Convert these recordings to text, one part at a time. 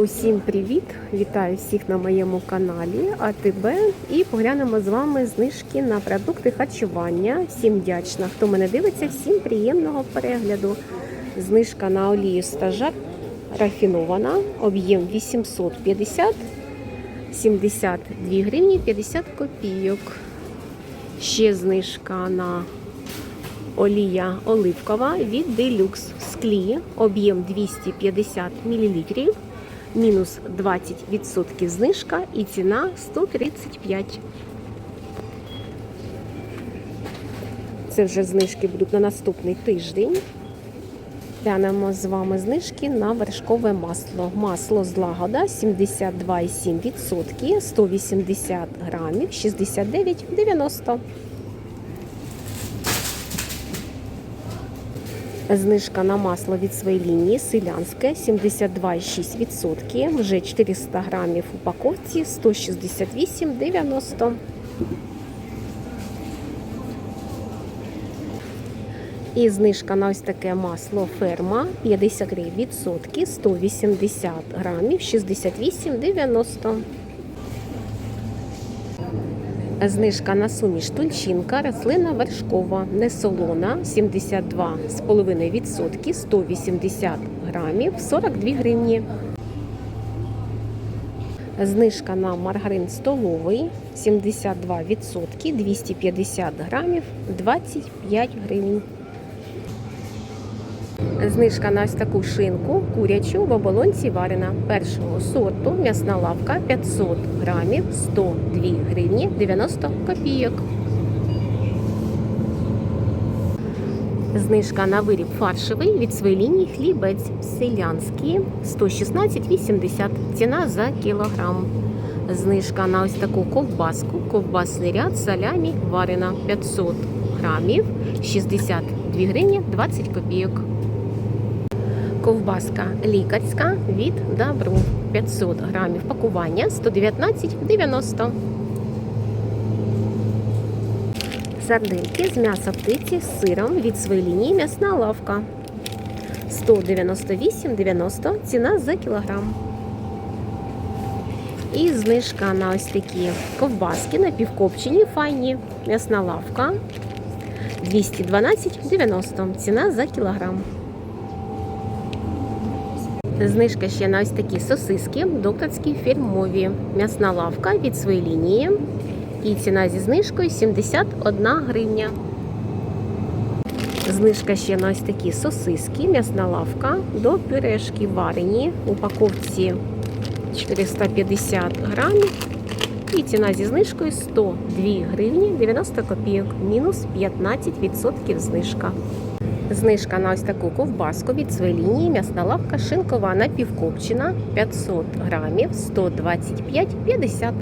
Усім привіт! Вітаю всіх на моєму каналі АТБ і поглянемо з вами знижки на продукти харчування. Всім вдячна, хто мене дивиться, всім приємного перегляду. Знижка на олію стажар рафінована, об'єм 850, 72 гривні 50 копійок. Ще знижка на олія оливкова від Deluxe в склі, об'єм 250 мл, мінус 20% знижка і ціна 135. Це вже знижки будуть на наступний тиждень. Глянемо з вами знижки на вершкове масло. Масло злагода 72,7%, 180 грамів, 69,90. Знижка на масло від своєї лінії селянське 72,6%, вже 400 грамів в упаковці 168,90. І знижка на ось таке масло ферма 53%, 180 грамів 68,90. Знижка на суміш тульчинка, рослина вершкова, несолона 72,5%, 180 грамів, 42 гривні. Знижка на маргарин столовий 72%, 250 грамів, 25 гривень. Знижка на ось таку шинку курячу в оболонці варена першого сорту, м'ясна лавка 500 грамів, 102 гривні 90 копійок. Знижка на виріб фаршевий від своєї лінії хлібець селянський 116,80 ціна за кілограм. Знижка на ось таку ковбаску, ковбасний ряд салямі варена 500 грамів, 62 гривні 20 копійок. Ковбаска лікарська від Добру 500 грамів пакування 119,90. Сардинки з м'яса птиці з сиром від своєї лінії м'ясна лавка 198,90 ціна за кілограм. І знижка на ось такі ковбаски напівкопчені файні. М'ясна лавка 212,90 ціна за кілограм. Знижка ще на ось такі сосиски, докторські фірмові. М'ясна лавка від своєї лінії. І ціна зі знижкою 71 гривня. Знижка ще на ось такі сосиски, м'ясна лавка до пюрешки варені. В упаковці 450 грамів. І ціна зі знижкою 102 гривні 90 копійок, мінус 15% знижка. Знижка на ось таку ковбаску від своєї лінії м'ясна лавка шинкова напівкопчена 500 грамів 125,50.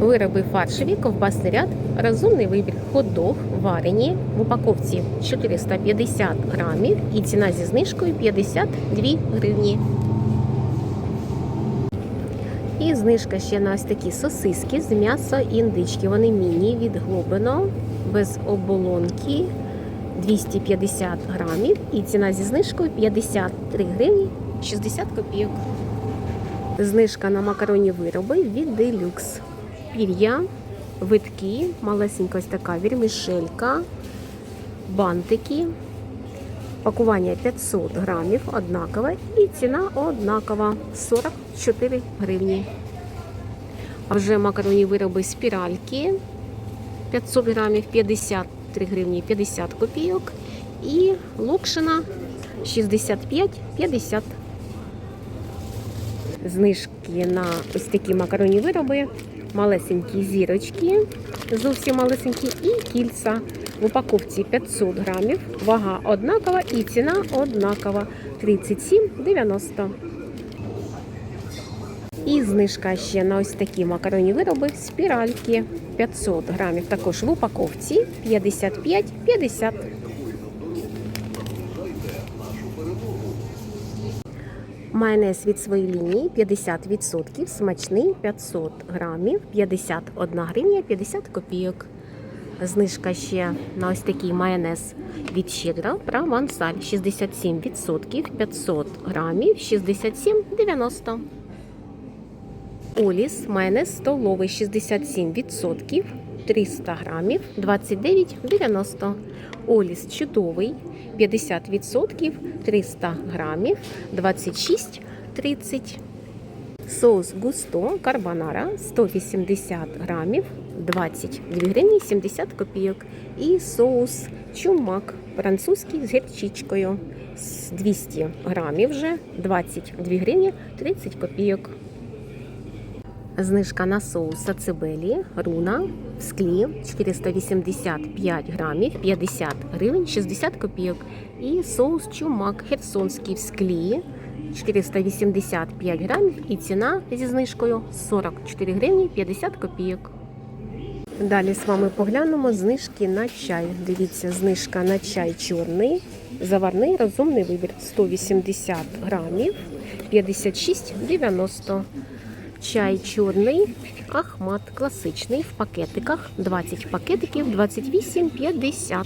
Вироби фаршеві, ковбасний ряд, розумний вибір, хот-дог варені в упаковці 450 грамів і ціна зі знижкою 52 гривні. І знижка ще на ось такі сосиски з м'яса індички. Вони міні від Глобино, без оболонки 250 грамів. І ціна зі знижкою 53 гривні 60 копійок. Знижка на макаронні вироби від Deluxe. Пір'я, витки, малесенька ось така вірмішелька, бантики. Пакування 500 грамів однакове і ціна однакова 44 гривні. А вже макаронні вироби спіральки 500 грамів 53 гривні 50 копійок. І локшина 65-50. Знижки на ось такі макаронні вироби, малесенькі зірочки, зовсім малесенькі, і кільця. В упаковці 500 грамів, вага однакова і ціна однакова 37,90. І знижка ще на ось такі макаронні вироби спіральки 500 грамів. Також в упаковці 55,50. Майонез від своєї лінії 50%, смачний 500 грамів, 51 гривня 50 копійок. Знижка ще на ось такий майонез від щедра провансаль 67%, 500 грамів, 67,90. Оліс майонез столовий 67%, 300 грамів, 29,90. Оліс чудовий 50%, 300 грамів, 26,30. Соус густо карбонара 180 грамів, 22 гривні 70 копійок. І соус чумак французький з гірчичкою 200 грамів вже 22 гривні 30 копійок. Знижка на соус сацебелі руна в склі 485 грамів 50 гривень 60 копійок. І соус чумак херсонський в склі 485 грамів і ціна зі знижкою 44 гривні 50 копійок. Далі з вами поглянемо знижки на чай. Дивіться, знижка на чай чорний, заварний розумний вибір 180 грамів 56,90. Чай чорний, ахмат класичний в пакетиках 20 пакетиків 28,50.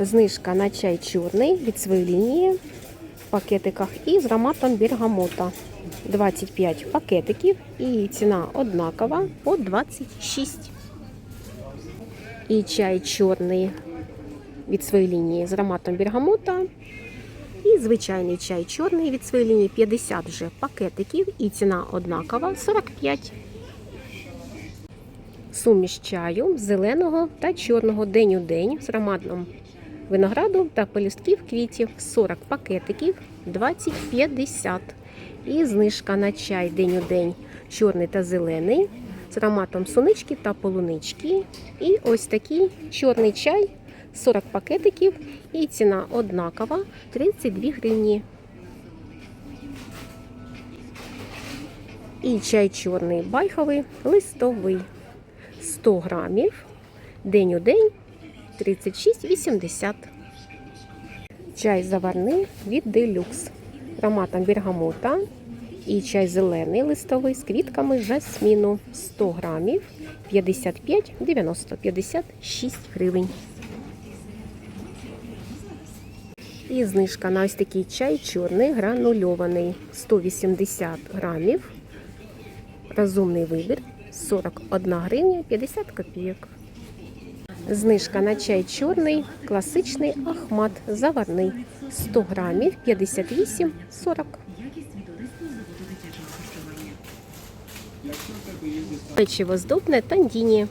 Знижка на чай чорний від своєї лінії в пакетиках і з ароматом бергамота. 25 пакетиків і ціна однакова по 26. І чай чорний від своєї лінії з ароматом бергамота. І звичайний чай чорний від своєї лінії 50 вже пакетиків і ціна однакова 45. Суміш чаю зеленого та чорного день у день з ароматом винограду та полістків квітів 40 пакетиків 20,50. І знижка на чай день у день чорний та зелений з ароматом сунички та полунички. І ось такий чорний чай 40 пакетиків і ціна однакова 32 гривні. І чай чорний байховий листовий 100 грамів. День у день 36,80. Чай заварний від делюкс. Ароматом бергамота. І чай зелений листовий з квітками жасміну 100 грамів 55, 90, 56 гривень. І знижка на ось такий чай чорний гранульований 180 грамів. Розумний вибір 41 гривня 50 копійок. Знижка на чай чорний, класичний ахмат заварний 100 грамів 58 40. Печиво здобне тандіні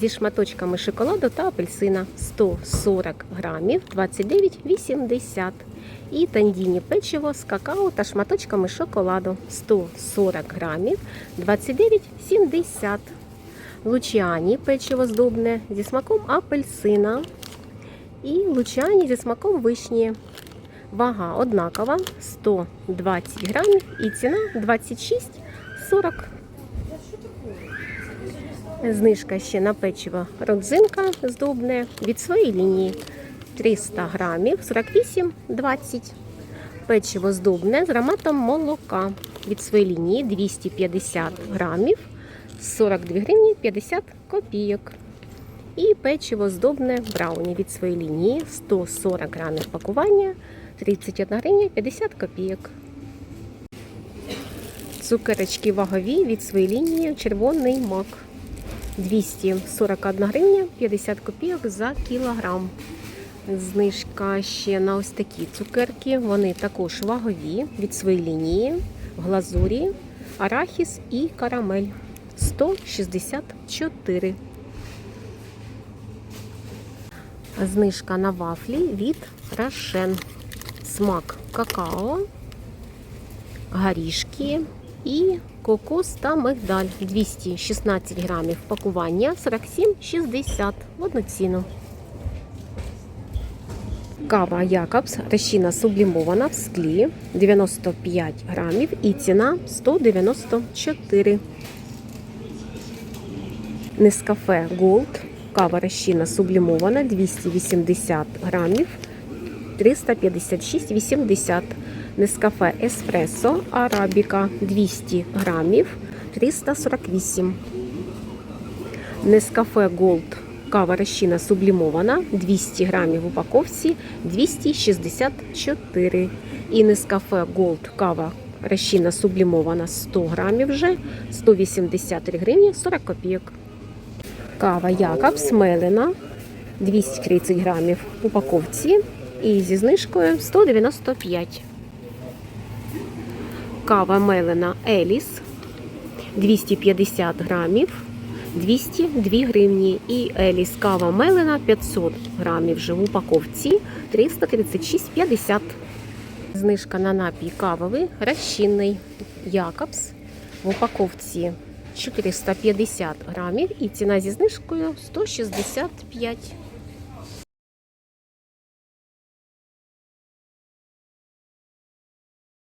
зі шматочками шоколаду та апельсина 140 грамів 29,80. І тандіні печиво з какао та шматочками шоколаду 140 грамів 29,70. Лучіані печиво здобне зі смаком апельсина. І лучіані зі смаком вишні. Вага однакова 120 грамів і ціна 26,40. Знижка ще на печиво родзинка здобне від своєї лінії 300 грамів 48,20. Печиво здобне з ароматом молока від своєї лінії 250 грамів 42 гривні 50 копійок. І печиво здобне брауні від своєї лінії 140 грамів пакування 31 гривня 50 копійок. Цукерочки вагові від своєї лінії червоний мак. 241 гривня 50 копійок за кілограм. Знижка ще на ось такі цукерки. Вони також вагові від своєї лінії, в глазурі, арахіс і карамель. 164. Знижка на вафлі від Рошен. Смак какао, горішки і кокос та мигдаль 216 грамів пакування 47,60 в одну ціну. Кава Якобс розчина сублімована в склі 95 грамів і ціна 194. Нескафе Голд. Кава розчина сублімована 280 грамів 356,80. Нескафе Еспресо Арабіка 200 грамів 348. Нескафе Голд Кава розчина сублімована 200 грамів в упаковці 264. І Нескафе Gold кава розчина сублімована 100 грамів вже 183 гривні 40 копійок. Кава Якобс мелена 230 грамів в упаковці і зі знижкою 195. Кава мелена Еліс 250 грамів 202 гривні. І Еліс кава мелена 500 грамів вже в упаковці 336,50. Знижка на напій кавовий розчинний Якобс в упаковці 450 грамів і ціна зі знижкою 165.